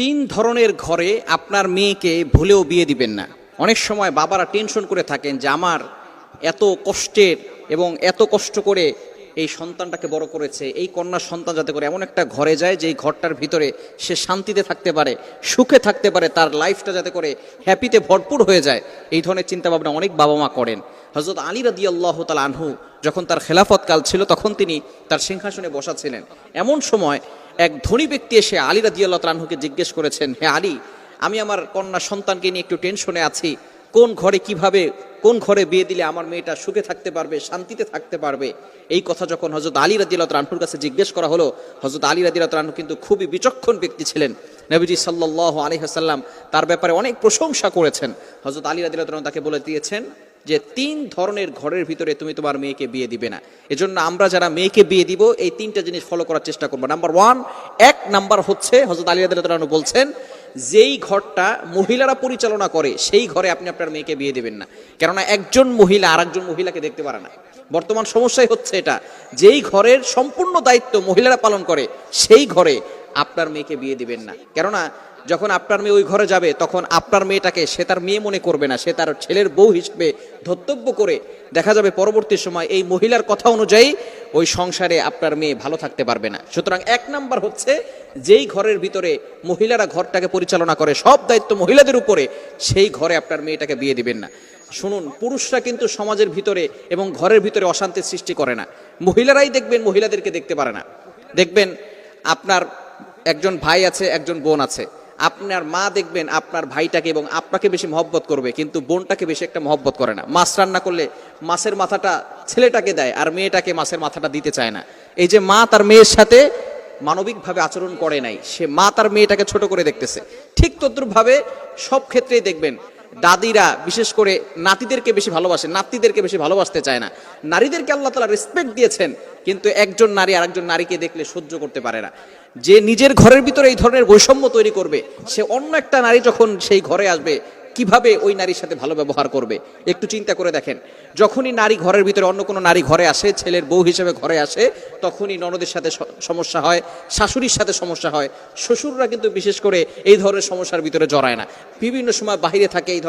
তিন ধরনের ঘরে আপনার মেয়েকে ভুলেও বিয়ে দিবেন না। অনেক সময় বাবারা টেনশন করে থাকেন যে আমার এত কষ্টের এবং এত কষ্ট করে এই সন্তানটাকে বড় করেছে, এই কন্যা সন্তান যাতে করে এমন একটা ঘরে যায় যে এই ঘরটার ভিতরে সে শান্তিতে থাকতে পারে, সুখে থাকতে পারে, তার লাইফটা যাতে করে হ্যাপিতে ভরপুর হয়ে যায়, এই ধরনের চিন্তা ভাবনা অনেক বাবা মা করেন। হজরত আলী রাদি আল্লাহ তাল আনহু যখন তার খেলাফত কাল ছিল তখন তিনি তার সিংহাসনে বসা ছিলেন। এমন সময় এক ধনী ব্যক্তি এসে আলী রাদি আল্লাহ জিজ্ঞেস করেছেন, হে আলী, আমি আমার কন্যা সন্তানকে নিয়ে একটু টেনশনে আছি। কোন ঘরে কীভাবে, কোন ঘরে বিয়ে দিলে আমার মেয়েটা সুখে থাকতে পারবে, শান্তিতে থাকতে পারবে? এই কথা যখন হজরত আলী রাদিল্লাহ রানহুর কাছে জিজ্ঞেস করা হলো হজরত আলী রাদিল্লাহ রানহু কিন্তু খুবই বিচক্ষণ ব্যক্তি ছিলেন। নবীজি সাল্লাহ আলী হাসাল্লাম তার ব্যাপারে অনেক প্রশংসা করেছেন। হজরত আলী রাদিল্লাহ রানহু তাকে বলে দিয়েছেন যে তিন ধরনের ঘরের ভিতরে তুমি তোমার মেয়েকে বিয়ে দিবে না। এজন্য আমরা যারা মেয়েকে বিয়ে দিব, এই তিনটা জিনিস ফলো করার চেষ্টা করব। নাম্বার ওয়ান এক নাম্বার হচ্ছে হজরত আলী রাদিল্লাহ বলছেন, যেই ঘরটা মহিলারা পরিচালনা করে, সেই ঘরে আপনি আপনার মেয়েকে বিয়ে দেবেন না। কেননা একজন মহিলা আর একজন মহিলাকে দেখতে পারে না। বর্তমান সমস্যাই হচ্ছে এটা, যেই ঘরের সম্পূর্ণ দায়িত্ব মহিলারা পালন করে, সেই ঘরে আপনার মেয়েকে বিয়ে দিবেন না। কেননা যখন আপনার মেয়ে ওই ঘরে যাবে, তখন আপনার মেয়েটাকে সে তার মেয়ে মনে করবে না, সে তার ছেলের বউ হিসেবে ধর্তব্য করে দেখা যাবে পরবর্তী সময় এই মহিলার কথা অনুযায়ী ওই সংসারে আপনার মেয়ে ভালো থাকতে পারবে না। সুতরাং এক নাম্বার হচ্ছে, যেই ঘরের ভিতরে মহিলারা ঘরটাকে পরিচালনা করে, সব দায়িত্ব মহিলাদের উপরে, সেই ঘরে আপনার মেয়েটাকে বিয়ে দিবেন না। শুনুন, পুরুষরা কিন্তু সমাজের ভিতরে এবং ঘরের ভিতরে অশান্তির সৃষ্টি করে না। মহিলারাই দেখবেন মহিলাদেরকে দেখতে পারে না। দেখবেন, আপনার একজন ভাই আছে, একজন বোন আছে। আপনার মা দেখবেন আপনার ভাইটাকে এবং আপনাকে বেশি মহব্বত করবে, কিন্তু বোনটাকে বেশি একটা মহব্বত করে না। মাছ রান্না করলে মাছের মাথাটা ছেলেটাকে দেয় আর মেয়েটাকে মাছের মাথাটা দিতে চায় না। এই যে মা তার মেয়ের সাথে মানবিকভাবে আচরণ করে নাই, সে মা তার মেয়েটাকে ছোট করে দেখতেছে। ঠিক তদ্রুপভাবে সব ক্ষেত্রেই দেখবেন দাদিরা বিশেষ করে নাতিদেরকে বেশি ভালোবাসে নাতিদেরকে বেশি ভালোবাসতে চায় না। নারীদেরকে আল্লাহ তালা রেসপেক্ট দিয়েছেন, কিন্তু একজন নারী আরেকজন নারীকে দেখলে সহ্য করতে পারে না। যে নিজের ঘরের ভিতরে এই ধরনের বৈষম্য তৈরি করবে, সে অন্য একটা নারী যখন সেই ঘরে আসবে, কীভাবে ওই নারীর সাথে ভালো ব্যবহার করবে? একটু চিন্তা করে দেখেন, যখনই নারী ঘরের ভিতরে অন্য কোনো নারী ঘরে আসে, ছেলের বউ হিসেবে ঘরে আসে, তখনই ননদের সাথে সমস্যা হয়, শাশুড়ির সাথে সমস্যা হয়। শ্বশুররা কিন্তু বিশেষ করে এই ধরনের সমস্যার ভিতরে জড়ায় না। বিভিন্ন সময় বাইরে থাকে এই ধরনের